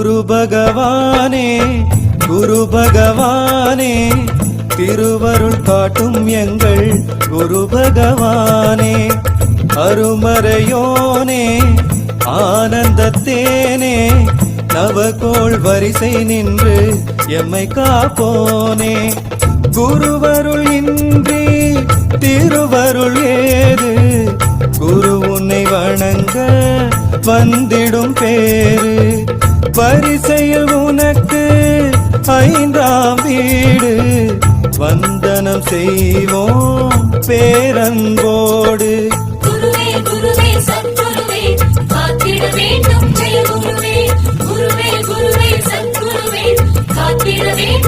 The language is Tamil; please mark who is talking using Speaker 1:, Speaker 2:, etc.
Speaker 1: குரு பகவானே குரு பகவானே திருவருள் காட்டும் எங்கள் குரு பகவானே அருமறையோனே ஆனந்தத்தேனே நவகோள் வரிசை நின்று எம்மை காப்போனே. குருவருள் இன்றி திருவருள் ஏது? குரு உன்னை வணங்க வந்திடும் பே வரிசையில் உனக்கு ஐந்தாம் வீடு. வந்தனம் செய்வோம் பேரன்போடு.
Speaker 2: குருவே குருவே காத்திட வேண்டும்.